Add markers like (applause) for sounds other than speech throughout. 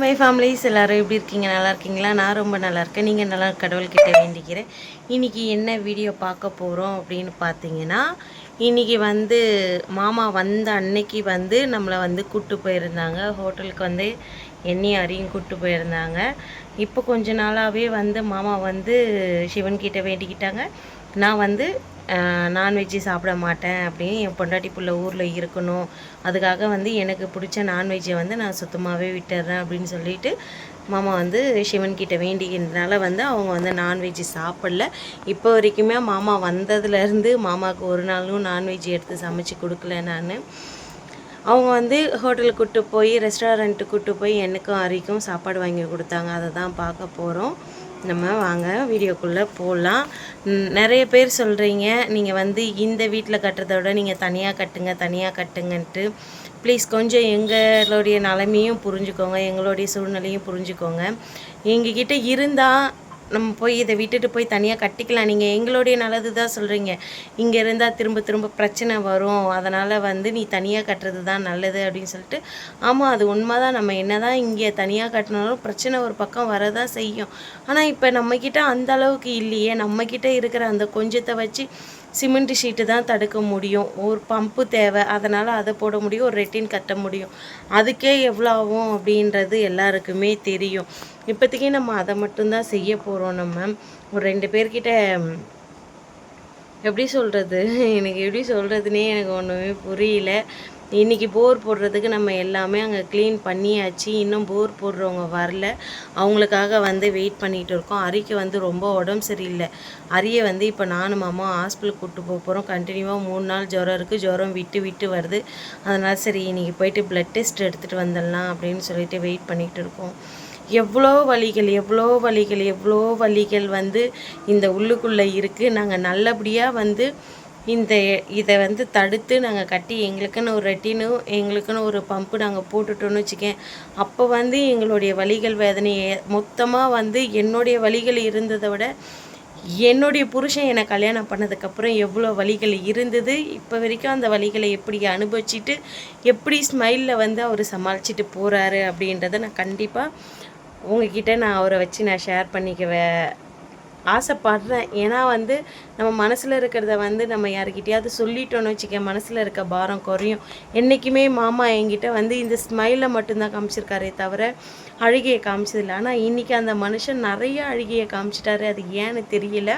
My families எல்லோரும் எப்படி இருக்கீங்க? நல்லா இருக்கீங்களா? நான் ரொம்ப நல்லா இருக்கேன். நீங்கள் நல்லா கடவுள்கிட்ட வேண்டிக்கிறேன். இன்றைக்கி என்ன வீடியோ பார்க்க போகிறோம் அப்படின்னு பார்த்தீங்கன்னா இன்றைக்கி வந்து மாமா வந்த அன்னைக்கு வந்து நம்மளை வந்து கூப்பிட்டு போயிருந்தாங்க. ஹோட்டலுக்கு வந்து எண்ணி அரியும் கூப்பிட்டு போயிருந்தாங்க. இப்போ கொஞ்ச நாளாகவே வந்து மாமா வந்து சிவன்கிட்ட வேண்டிக்கிட்டாங்க. நான் வந்து நான்வெஜ்ஜு சாப்பிட மாட்டேன் அப்படின்னு என் பொண்டாட்டி பிள்ளை ஊரில் இருக்கணும். அதுக்காக வந்து எனக்கு பிடிச்ச நான்வெஜ்ஜை வந்து நான் சுத்தமாகவே விட்டுறேன் அப்படின்னு சொல்லிட்டு மாமா வந்து சிவன்கிட்ட வேண்டிக்கிறதுனால வந்து அவங்க வந்து நான்வெஜ் சாப்பிடல. இப்போ வரைக்குமே மாமா வந்ததுலேருந்து மாமாவுக்கு ஒரு நாளும் நான்வெஜ் எடுத்து சமைச்சு கொடுக்கல நான். அவங்க வந்து ஹோட்டலுக்கு கூட்டு போய் ரெஸ்டாரண்ட்டுக்கு கூட்டு போய் எனக்கும் அரிக்கும் சாப்பாடு வாங்கி கொடுத்தாங்க. அதை தான் பார்க்க போகிறோம் நம்ம வாங்க வீடியோக்குள்ளே போகலாம் நிறைய பேர் சொல்கிறீங்க நீங்கள் வந்து இந்த வீட்டில் கட்டுறத விட நீங்கள் தனியாக கட்டுங்க தனியாக கட்டுங்கன்ட்டு. ப்ளீஸ் கொஞ்சம் எங்களுடைய நிலைமையும் புரிஞ்சுக்கோங்க எங்களுடைய சூழ்நிலையும் புரிஞ்சுக்கோங்க. எங்ககிட்ட இருந்தால் நம்ம போய் இதை விட்டுட்டு போய் தனியாக கட்டிக்கலாம். நீங்கள் எங்களுடைய நல்லது தான் சொல்கிறீங்க இங்கே இருந்தால் திரும்ப திரும்ப பிரச்சனை வரும். அதனால் வந்து நீ தனியாக கட்டுறது தான் நல்லது அப்படின்னு சொல்லிட்டு. ஆமாம் அது உண்மை தான் நம்ம என்ன தான் இங்கே தனியாக கட்டினாலும் பிரச்சனை ஒரு பக்கம் வரதான் செய்யும். ஆனால் இப்போ நம்மக்கிட்ட அந்த அளவுக்கு இல்லையே. நம்மக்கிட்ட இருக்கிற அந்த கொஞ்சத்தை வச்சு சிமெண்ட் ஷீட்டு தான் தடுக்க முடியும். ஒரு பம்பு தேவை. அதனால் அதை போட முடியும். ஒரு ரெட்டின் கட்ட முடியும். அதுக்கே எவ்வளோ ஆகும் அப்படின்றது எல்லாருக்குமே தெரியும். இப்போதைக்கே நம்ம அதை மட்டும்தான் செய்ய போகிறோம் நம்ம. ஒரு ரெண்டு பேர்கிட்ட எப்படி சொல்கிறது எனக்கு எப்படி சொல்கிறதுனே எனக்கு ஒன்றுமே புரியல. இன்றைக்கி போர் போடுறதுக்கு நம்ம எல்லாமே அங்கே க்ளீன் பண்ணியாச்சு. இன்னும் போர் போடுறவங்க வரல. அவங்களுக்காக வந்து வெயிட் பண்ணிகிட்டு இருக்கோம். அரிக்கு வந்து ரொம்ப உடம்பு சரியில்லை. அரியை வந்து இப்போ நானும் மாமா ஹாஸ்பிட்டலுக்கு கூப்பிட்டு போக போகிறோம் கண்டினியூவாக மூணு நாள் ஜுரம் இருக்குது ஜுரம் விட்டு விட்டு வருது. அதனால் சரி இன்றைக்கி போயிட்டு ப்ளட் டெஸ்ட் எடுத்துகிட்டு வந்துடலாம் அப்படின்னு சொல்லிட்டு வெயிட் பண்ணிகிட்டு இருக்கோம். எவ்வளோ வலிகள் எவ்வளோ வலிகள் எவ்வளோ வலிகள் வந்து இந்த உள்ளுக்குள்ளே இருக்குது நாங்கள் நல்லபடியாக வந்து இந்த இதை வந்து தடுத்து நாங்கள் கட்டி எங்களுக்குன்னு ஒரு ரெட்டினும் எங்களுக்குன்னு ஒரு பம்பு நாங்கள் போட்டுட்டோன்னு வச்சுக்கேன். அப்போ வந்து எங்களுடைய வழிகள் வேதனையை மொத்தமாக வந்து என்னுடைய வழிகள் இருந்ததை விட என்னுடைய புருஷன் என்னை கல்யாணம் பண்ணதுக்கப்புறம் எவ்வளோ வலிகள் இருந்தது. இப்போ வரைக்கும் அந்த வலிகளை எப்படி அனுபவிச்சுட்டு எப்படி ஸ்மைலில் வந்து அவர் சமாளிச்சுட்டு போகிறாரு அப்படின்றத நான் கண்டிப்பாக உங்ககிட்ட நான் அவரை வச்சு நான் ஷேர் பண்ணிக்கவே ஆசைப்படுறேன். ஏன்னா வந்து நம்ம மனசில் இருக்கிறத வந்து நம்ம யாருக்கிட்டையாவது சொல்லிட்டோன்னு வச்சுக்க மனசில் இருக்க பாரம் குறையும். என்றைக்குமே மாமா என்கிட்ட வந்து இந்த ஸ்மைலை மட்டும்தான் காமிச்சிருக்காரே தவிர அழுகையை காமிச்சதில்லை. ஆனால் இன்றைக்கி அந்த மனுஷன் நிறைய அழுகையை காமிச்சிட்டாரு. அது ஏன்னு தெரியல.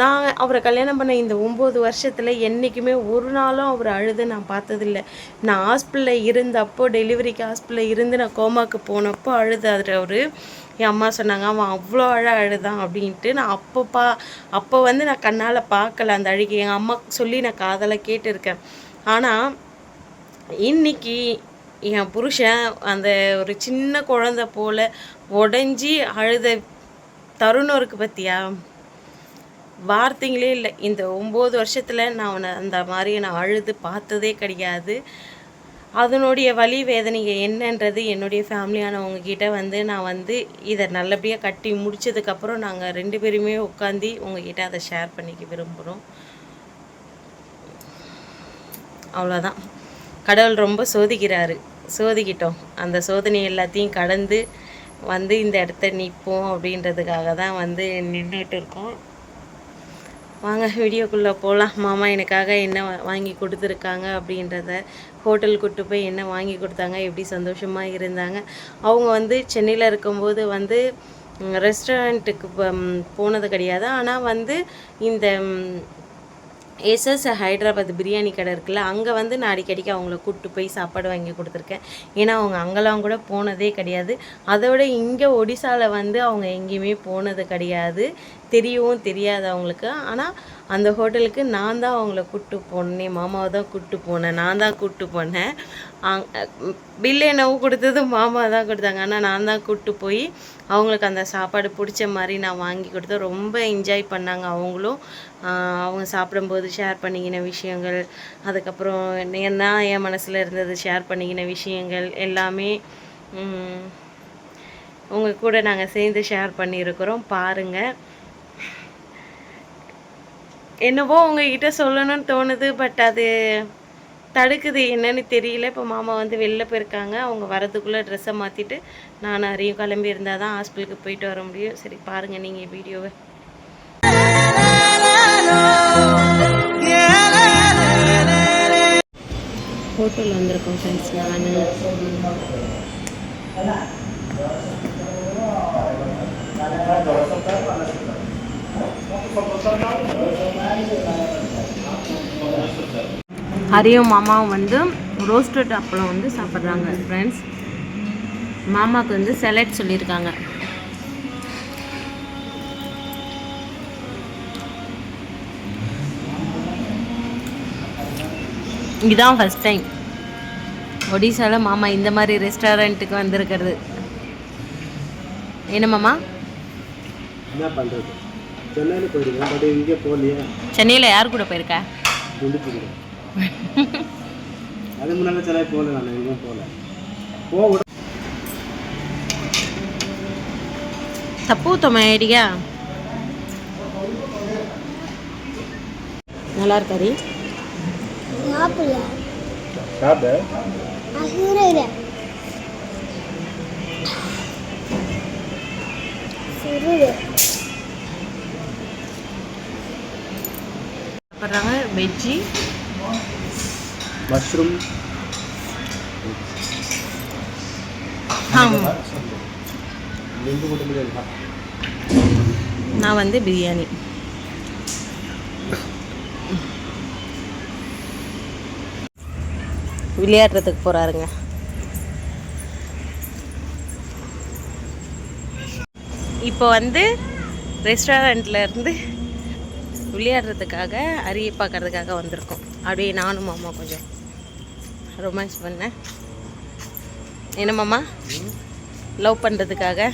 நான் அவரை கல்யாணம் பண்ண இந்த ஒம்பது வருஷத்தில் என்றைக்குமே ஒரு நாளும் அவர் அழுது நான் பார்த்ததில்ல. நான் ஹாஸ்பிட்டலில் இருந்தப்போ டெலிவரிக்கு ஹாஸ்பிட்டலில் இருந்து நான் கோமாக்கு போனப்போ அழுதாரு அவர். என் அம்மா சொன்னாங்க அவன் அவ்வளோ அழ அழுதான் அப்படின்ட்டு. நான் அப்போ பா அப்போ வந்து நான் கண்ணால் பார்க்கல அந்த அழுகை எங்கள் அம்மா சொல்லி நான் காதலை கேட்டிருக்கேன். ஆனால் இன்னைக்கு என் புருஷன் அந்த ஒரு சின்ன குழந்தை போல உடஞ்சி அழுத தருணம் இருக்குது பார்த்தியா வார்த்தைங்களே இல்லை. இந்த ஒம்பது வருஷத்தில் நான் அவனை அந்த மாதிரி நான் அழுது பார்த்ததே கிடையாது. அதனுடைய வலி வேதனைங்க என்னன்றது என்னுடைய ஃபேமிலியானவங்க கிட்டே வந்து நான் வந்து இதை நல்லபடியாக கட்டி முடிச்சதுக்கப்புறம் நாங்கள் ரெண்டு பேருமே உட்காந்து உங்ககிட்ட அதை ஷேர் பண்ணிக்க விரும்புகிறோம் அவ்வளோதான் கடவுள் ரொம்ப சோதிக்கிறாரு. சோதிக்கிட்டோம். அந்த சோதனை எல்லாத்தையும் கடந்து வந்து இந்த இடத்த நிற்போம் அப்படின்றதுக்காக தான் வந்து நின்றுட்டு இருக்கோம். வாங்க வீடியோக்குள்ளே போகலாம் மாமா எனக்காக என்ன வாங்கி கொடுத்துருக்காங்க அப்படின்றத ஹோட்டல் கூட்டு போய் என்ன வாங்கி கொடுத்தாங்க எப்படி சந்தோஷமாக இருந்தாங்க. அவங்க வந்து சென்னையில் இருக்கும்போது வந்து ரெஸ்டாரண்ட்டுக்கு போனது கிடையாது. ஆனால் வந்து இந்த எஸ்எஸ் ஹைதராபாத் பிரியாணி கடை இருக்குல்ல அங்கே வந்து நான் அடிக்கடிக்கு அவங்கள கூப்பிட்டு போய் சாப்பாடு வாங்கி கொடுத்துருக்கேன். ஏன்னா அவங்க அங்கெல்லாம் கூட போனதே கிடையாது. அதோட இங்கே ஒடிசாவில் வந்து அவங்க எங்கேயுமே போனது கிடையாது. தெரியவும் தெரியாது அவங்களுக்கு. ஆனால் அந்த ஹோட்டலுக்கு நான் தான் அவங்கள கூப்பிட்டு போனேன் மாமாவை தான் கூப்பிட்டு போனேன் நான் தான் கூப்பிட்டு போனேன். பில்லு என்னவோ கொடுத்தது மாமா தான் கொடுத்தாங்க. ஆனால் நான் தான் கூப்பிட்டு போய் அவங்களுக்கு அந்த சாப்பாடு பிடிச்ச மாதிரி நான் வாங்கி கொடுத்தேன் ரொம்ப என்ஜாய் பண்ணாங்க அவங்களும். அவங்க சாப்பிடும்போது ஷேர் பண்ணிக்கின விஷயங்கள் அதுக்கப்புறம் என்ன என் மனசில் இருந்தது ஷேர் பண்ணிக்கின விஷயங்கள் எல்லாமே உங்கள் கூட நாங்கள் சேர்ந்து ஷேர் பண்ணியிருக்கிறோம். பாருங்கள் என்னவோ உங்ககிட்ட சொல்லணும்னு தோணுது பட் அது தடுக்குது. என்னன்னு தெரியல. இப்போ மாமா வந்து வெளில போயிருக்காங்க. அவங்க வரதுக்குள்ளே ட்ரெஸ்ஸை மாற்றிட்டு நான் அறியும் கிளம்பி இருந்தால் தான் ஹாஸ்பிட்டலுக்கு போயிட்டு வர முடியும். சரி பாருங்கள் நீங்கள் வீடியோவை ஹோட்டலில் வந்திருக்கோம் ஃப்ரெண்ட்ஸ் நான். ஹரியும் மாமாவும் வந்து ரோஸ்டட் அப்பளம் வந்து சாப்பிட்றாங்க ஃப்ரெண்ட்ஸ் மாமாவுக்கு வந்து செலட் சொல்லியிருக்காங்க. இதுதான் ஃபஸ்ட் டைம் ஒடிசாவில் மாமா இந்த மாதிரி ரெஸ்டாரண்ட்டுக்கு வந்திருக்கிறது. என்ன மாமா? என்ன பண்ணுறது சென்னையில் போயிருக்கேன் பட் இங்கே போகலையே. சென்னையில் யார் கூட போயிருக்க? குண்டுச்சு அது முன்னால் சென்னை போகல நான் எங்கேயும் போகல. போக தப்பு தோம ஐடியா நல்லா இருக்காது சாப்பிட. சாப்பிட்றாங்க வெஜ்ஜி. மஷ்ரூம். நான் வந்து பிரியாணி. விளையாடுறதுக்கு போகிறாருங்க இப்போ வந்து ரெஸ்டாரண்ட்ல இருந்து விளையாடுறதுக்காக அரிய பார்க்கறதுக்காக வந்திருக்கோம். அப்படியே நானும் மாமா கொஞ்சம் ரொமான்ஸ் பண்ணேன். என்ன மாமா? லவ் பண்ணுறதுக்காக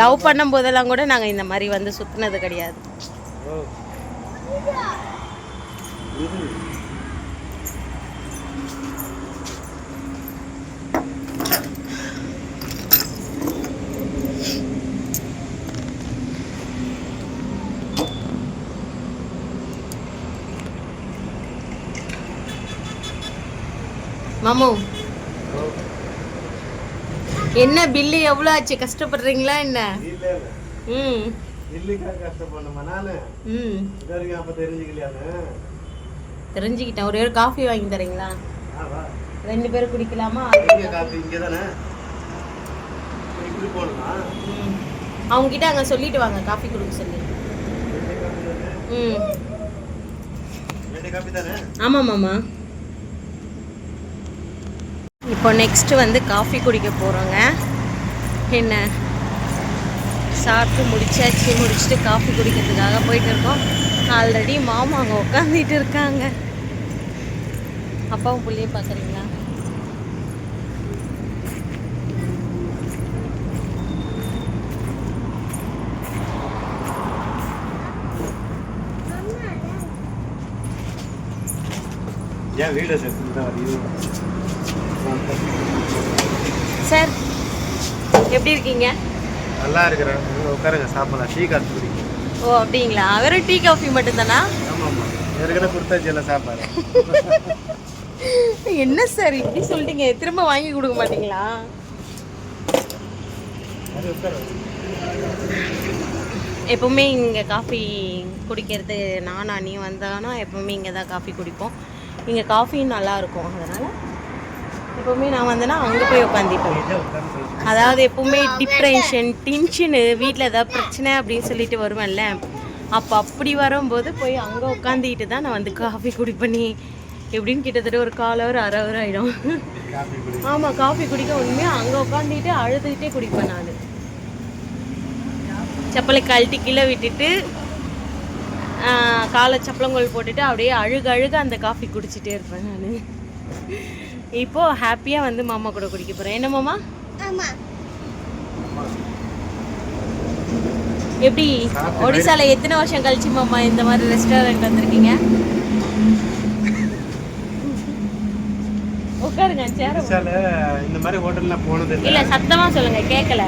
லவ் பண்ணும் போதெல்லாம் கூட நாங்கள் இந்த மாதிரி வந்து சுற்றினது கிடையாது. மாமு. என்ன பில்லு எவ்வளோ ஆச்சு? கஷ்டப்படுறீங்களா என்ன? ம். தெரிஞ்சுக்கிட்டேன். ஒரே ஒரு காஃபி வாங்கி தரீங்களா? ரெண்டு பேரும் குடிக்கலாமா? அவங்க கிட்ட அங்கே சொல்லிட்டு வாங்க. காஃபி கொடுக்க சொல்லி. ம். ஆமாம் மாமா. இப்போ நெக்ஸ்ட் வந்து காஃபி குடிக்க போகிறோங்க என்ன? சாப்பிட்டு முடிச்சாச்சு. முடிச்சுட்டு காஃபி குடிக்கிறதுக்காக போயிட்டு இருக்கோம். ஆல்ரெடி மாமா அங்கே உட்காந்துட்டு இருக்காங்க. அப்பாவும் பிள்ளையும் பார்க்குறீங்களா? ஏன் வீடு சேர்த்து தான் வரையும் சார் எப்படி இருக்கீங்க? நல்லா இருக்கிறேன். உட்காருங்க சாப்பிடலாம். டீ காசு குடிக்கும் ஓ அப்படிங்களா? வெறும் டீ காஃபி மட்டும்தானா? ஆமாம் ஆமாம் ஏற்கனவே கொடுத்தாச்சு எல்லாம் சாப்பாடு. (laughs) என்ன சார் இப்படி சொல்லிட்டீங்க திரும்ப வாங்கி கொடுக்க மாட்டீங்களா? எப்பவுமே இங்கே காஃபி குடிக்கிறது நானா நீ வந்தானா எப்பவுமே இங்கே தான் காஃபி குடிப்போம். இங்கே காஃபி நல்லா இருக்கும் அதனால் எப்பவுமே நான் வந்தேன்னா அங்கே போய் உட்காந்துப்பேன். அதாவது எப்பவுமே டிப்ரெஷன் டென்ஷனு வீட்டில் ஏதாவது பிரச்சனை அப்படின்னு சொல்லிட்டு வருவேன்ல. அப்போ அப்படி வரும்போது போய் அங்கே உட்காந்துக்கிட்டு தான் நான் வந்து காஃபி குடிப்பேனே. எப்படின்னு கிட்டத்தட்ட ஒரு கால் ஹவர் அரை ஹவர் ஆகிடும் ஆமாம் காஃபி குடிக்க உண்மையாக அங்கே உட்காந்துட்டு அழுதுகிட்டே குடிப்பேன் நான். செப்பலை கழட்டி கீழே விட்டுட்டு காலை சப்பளங்கோல் போட்டுட்டு அப்படியே அழுக அழுக அந்த காஃபி குடிச்சிட்டே இருப்பேன் நான். இப்போது ஹாப்பியாக வந்து மாமா கூட குடிக்க போகிறேன் என்ன மாமா? எப்படி? ஒடிசால எத்தனை வருஷம் கழிச்சு மாமா இந்த மாதிரி ரெஸ்டாரண்ட் வந்திருக்கீங்க? உட்காருங்க சேர ஒடிசால இந்த மாதிரி ஹோட்டல்லாம் போனது இல்லை இல்ல சத்தமா சொல்லுங்க கேட்கல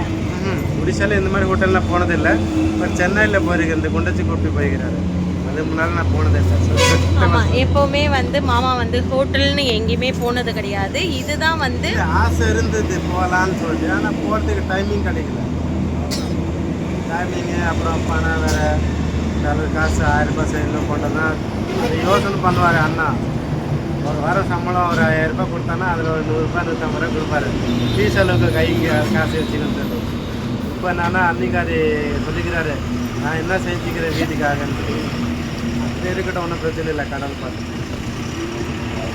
ஒடிசால இந்த மாதிரி ஹோட்டல்லாம் போனது இல்லை பட் சென்னையில் இந்த குண்டச்சி கூப்பி போயிருக்கிறாரு அது முன்னாடி நான் போனதே இல்லை. ஆமாம் எப்போவுமே வந்து மாமா வந்து ஹோட்டல்னு எங்கேயுமே போனது கிடையாது. இதுதான் வந்து ஆசை இருந்தது போகலான்னு சொல்லிட்டு. ஆனால் போகிறதுக்கு டைமிங் கிடைக்கல. டைமிங்கு அப்புறம் பணம் வேறு வேறு காசு ஆயிரம் ரூபாய் சைடில் போட்டோம்னா அது யோசனை பண்ணுவார் அண்ணா. ஒரு வர சம்பளம் ஒரு ஆயிரம் ரூபாய் கொடுத்தானா அதில் ஒரு நூறுரூபா நூற்றம்பது ரூபா கொடுப்பாரு. டீ செலவுக்கு கைக்கு காசு வச்சுக்கிறது இப்போ என்னன்னா அன்னைக்கு அது சொல்லிக்கிறாரு நான் என்ன செஞ்சுக்கிறேன் வீட்டுக்காகன்னு அது இருக்கட்டும் ஒன்றும் பிரச்சனை இல்லை. கடல் பார்த்து.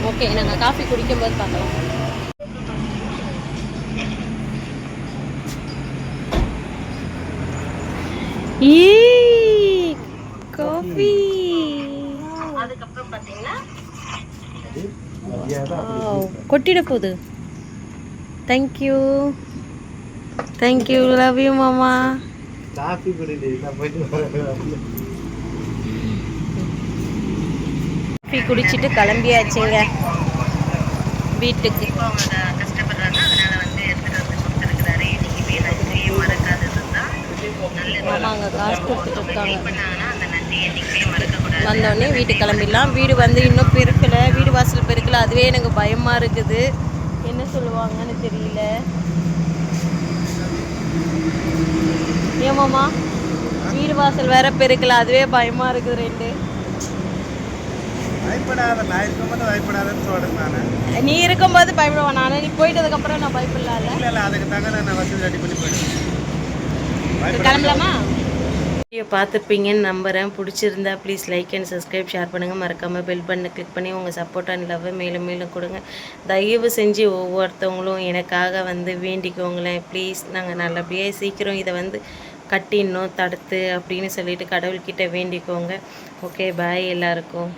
ஓகே நாங்கள் காஃபி குடிக்கும்போது பார்க்கலாம். காஃபி. கொட்டிட போகுது. Thank you thank you love you மாமா. காஃபி குடிடி நான் போயிட்டு காஃபி குடிச்சிட்டு கிளம்பியாச்சுங்க. வீட்டுக்கு. மாமா அங்கே காசு கொடுத்துட்டு இருக்காங்க. வந்தோடனே வீட்டுக்கு கிளம்பிடலாம். வீடு வந்து இன்னும் பெருக்கலை. வீடு வாசல் பெருக்கலை. அதுவே எனக்கு பயமாக இருக்குது. என்ன சொல்லுவாங்கன்னு தெரியல. ஏமாமா வீடு வாசல் வேற பெருக்கலை. அதுவே பயமாக இருக்குது ரெண்டு. பயப்படாத நான் இருக்கும்போது பயப்படாதன்னு சொல்கிறேன் நான். நீ இருக்கும்போது பயப்படுவேன் நான் நீ போயிட்டதுக்கப்புறம் நான் பயப்படலாம்ல? இல்லை இல்லை அதுக்கு தாங்க நான் வசதி ரெடி பண்ணி போயிடுவேன். கிளம்பலாமா? வீடியோ பார்த்துருப்பீங்கன்னு நம்புகிறேன் பிடிச்சிருந்தா please like and subscribe share பண்ணுங்கள் மறக்காமல் பெல் பட்டனை கிளிக் பண்ணி உங்கள் சப்போர்ட் அண்ட் லவ் மேலும் மேலும் கொடுங்க. தயவு செஞ்சு ஒவ்வொருத்தவங்களும் எனக்காக வந்து வேண்டிக்கோங்களேன். ப்ளீஸ் நாங்கள் நல்லபடியாக சீக்கிரம் இதை வந்து கட்டிடணும் தடுத்து அப்படின்னு சொல்லிட்டு கடவுள்கிட்ட வேண்டிக்கோங்க. ஓகே பாய் எல்லாருக்கும்.